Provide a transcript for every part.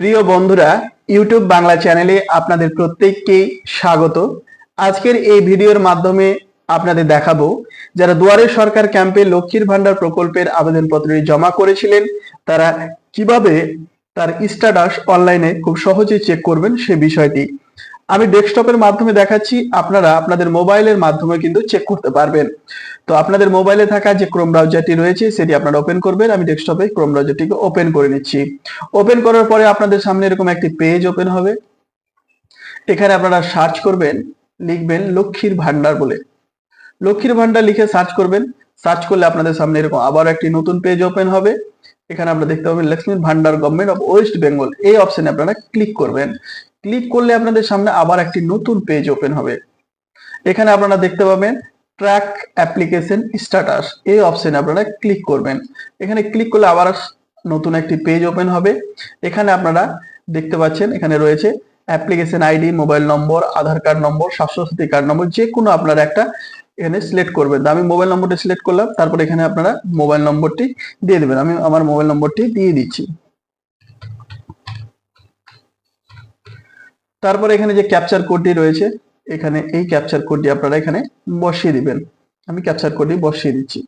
প্রিয় বন্ধুরা ইউটিউব বাংলা চ্যানেলে আপনাদের প্রত্যেককেই স্বাগত। আজকের এই ভিডিওর মাধ্যমে আপনাদের দেখাবো, যারা দুয়ারে সরকার ক্যাম্পে লক্ষ্মীর ভান্ডার প্রকল্পের আবেদনপত্রটি জমা করেছিলেন, তারা কীভাবে তার স্ট্যাটাস অনলাইনে খুব সহজে চেক করবেন সে বিষয়টি। আমি ডেস্কটপের মাধ্যমে দেখাচ্ছি, আপনারা আপনাদের মোবাইলের মাধ্যমে কিন্তু চেক করতে পারবেন। তো আপনাদের মোবাইলে থাকা যে ক্রোম ব্রাউজারটি রয়েছে, সেটি আপনারা ওপেন করবেন। আমি ডেস্কটপে ক্রোম ব্রাউজারটিকে ওপেন করে নিচ্ছি। ওপেন করার পরে আপনাদের সামনে এরকম একটি পেজ ওপেন হবে। এখানে আপনারা সার্চ করবেন, লিখবেন লক্ষ্মীর ভান্ডার বলে। লক্ষ্মীর ভান্ডার লিখে সার্চ করবেন। সার্চ করলে আপনাদের সামনে এরকম আবার একটি নতুন পেজ ওপেন হবে। এখানে আপনারা দেখতে পাবেন লক্ষ্মীর ভান্ডার গভর্নমেন্ট অফ ওয়েস্ট বেঙ্গল এই অপশনে আপনারা ক্লিক করবেন। ক্লিক করলে আপনাদের সামনে আবার একটি নতুন পেজ ওপেন হবে। এখানে আপনারা দেখতে পাবেন ট্র্যাক অ্যাপ্লিকেশন স্ট্যাটাস এই অপশনে আপনারা ক্লিক করবেন। এখানে ক্লিক করলে আবার নতুন একটি পেজ ওপেন হবে। এখানে আপনারা দেখতে পাচ্ছেন এখানে রয়েছে application ID mobile number Aadhaar card number Swasthyasathi card number যে কোনো আপনারা একটা এখানে সিলেক্ট করবেন। আমি মোবাইল নম্বরটি সিলেক্ট করলাম, তারপর এখানে আপনারা মোবাইল নম্বরটি দিয়ে দেবেন। আমি আমার মোবাইল নম্বরটি দিয়ে দিচ্ছি। তারপর এখানে যে ক্যাপচার কোডটি রয়েছে, এখানে এই ক্যাপচার কোডটি আপনারা এখানে বসিয়ে দিবেন। আমি ক্যাপচার কোডটি বসিয়ে দিচ্ছি।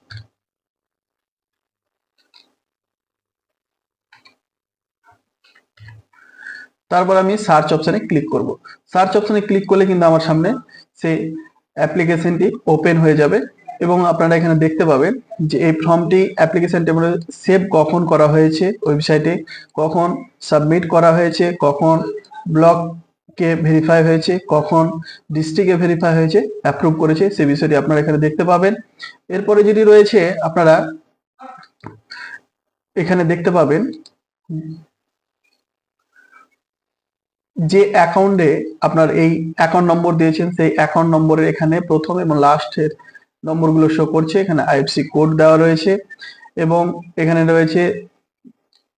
তারপর আমি সার্চ অপশনে ক্লিক করব। সার্চ অপশনে ক্লিক করলে কিন্তু আমার সামনে সেই অ্যাপ্লিকেশনটি ওপেন হয়ে যাবে এবং আপনারা এখানে দেখতে পাবেন যে এই ফর্মটি অ্যাপ্লিকেশন টেবিলে সেভ কখন করা হয়েছে, ওয়েবসাইটে কখন সাবমিট করা হয়েছে, কখন ব্লক কে ভেরিফাই হয়েছে, কখন ডিস্ট্রিক্টে ভেরিফাই হয়েছে অ্যাপ্রুভ করেছে, সে বিষয়টি আপনারা এখানে দেখতে পাবেন। এরপরে যেটি রয়েছে, আপনারা এখানে দেখতে পাবেন যে অ্যাকাউন্টে আপনার এই অ্যাকাউন্ট নম্বর দিয়েছেন, সেই অ্যাকাউন্ট নম্বরের এখানে প্রথম এবং লাস্টের নম্বরগুলো শো করছে। এখানে আইএফসি কোড দেওয়া রয়েছে এবং এখানে রয়েছে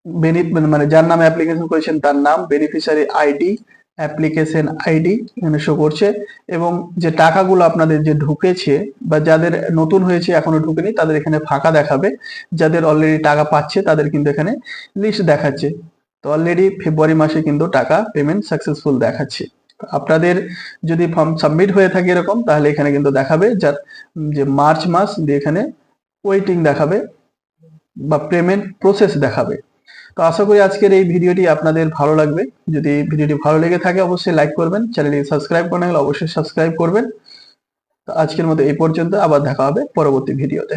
বেনি- মানে যার নামে অ্যাপ্লিকেশন করেছেন তার নাম বেনিফিশিয়ারি আইডি অ্যাপ্লিকেশন আইডি এখানে শো করছে এবং যে টাকাগুলো আপনাদের যে ঢুকেছে বা যাদের নতুন হয়েছে, এখনও ঢুকেনি, তাদের এখানে ফাঁকা দেখাবে। যাদের অলরেডি টাকা পাচ্ছে, তাদের কিন্তু এখানে লিস্ট দেখাচ্ছে। তো অলরেডি ফেব্রুয়ারি মাসে কিন্তু টাকা পেমেন্ট সাকসেসফুল দেখাচ্ছে। আপনাদের যদি ফর্ম সাবমিট হয়ে থাকে এরকম, তাহলে এখানে কিন্তু দেখাবে যার যে মার্চ মাস দিয়ে এখানে ওয়েটিং দেখাবে বা পেমেন্ট প্রসেস দেখাবে। তো আশা করি আজকের এই ভিডিওটি আপনাদের ভালো লাগবে। যদি ভিডিওটি ভালো লেগে থাকে, অবশ্যই লাইক করবেন চ্যানেলটি সাবস্ক্রাইব করে গেলে অবশ্যই সাবস্ক্রাইব করবেন। তো আজকের মতো এই পর্যন্ত, আবার দেখা হবে পরবর্তী ভিডিওতে।